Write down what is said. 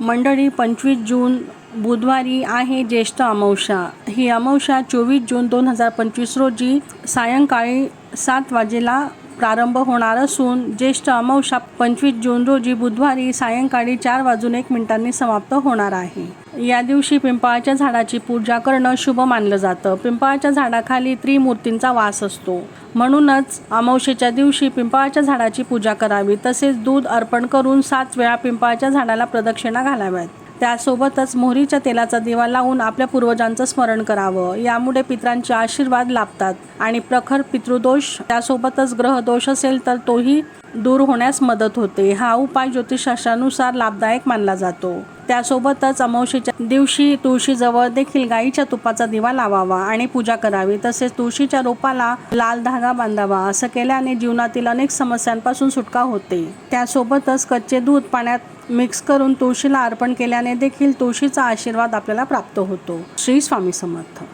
मंडळी पंचवीस जून बुधवारी आहे ज्येष्ठ अमावस्या. ही अमावस्या चोवीस जून दोन हजार पंचवीस रोजी सायंकाळी सात वाजेला प्रारंभ होणार असून ज्येष्ठ अमावशा पंचवीस जून रोजी बुधवारी सायंकाळी चार वाजून एक मिनिटांनी समाप्त होणार आहे. या दिवशी पिंपळाच्या झाडाची पूजा करणं शुभ मानलं जातं. पिंपळाच्या झाडाखाली त्रिमूर्तींचा वास असतो. म्हणूनच अमावशेच्या दिवशी पिंपळाच्या झाडाची पूजा करावी तसेच दूध अर्पण करून सात वेळा पिंपळाच्या झाडाला प्रदक्षिणा घालाव्यात. त्यासोबतच मोहरीच्या तेलाचा दिवा लावून आपल्या पूर्वजांचं स्मरण करावं. यामुळे पित्रांचे आशीर्वाद लाभतात आणि प्रखर पितृदोष त्यासोबतच ग्रहदोष असेल तर तोही दूर होण्यास मदत होते. हा उपाय ज्योतिषशास्त्रानुसार लाभदायक मानला जातो. त्यासोबतच अमावशीच्या दिवशी तुळशीजवळ देखील गाईच्या तुपाचा दिवा लावावा आणि पूजा करावी. तसेच तुळशीच्या रोपाला लाल धागा बांधावा. असं केल्याने जीवनातील अनेक समस्यांपासून सुटका होते. त्यासोबतच कच्चे दूध पाण्यात मिक्स करून तुळशीला अर्पण केल्याने देखील तुळशीचा आशीर्वाद आपल्याला प्राप्त होतो. श्री स्वामी समर्थ.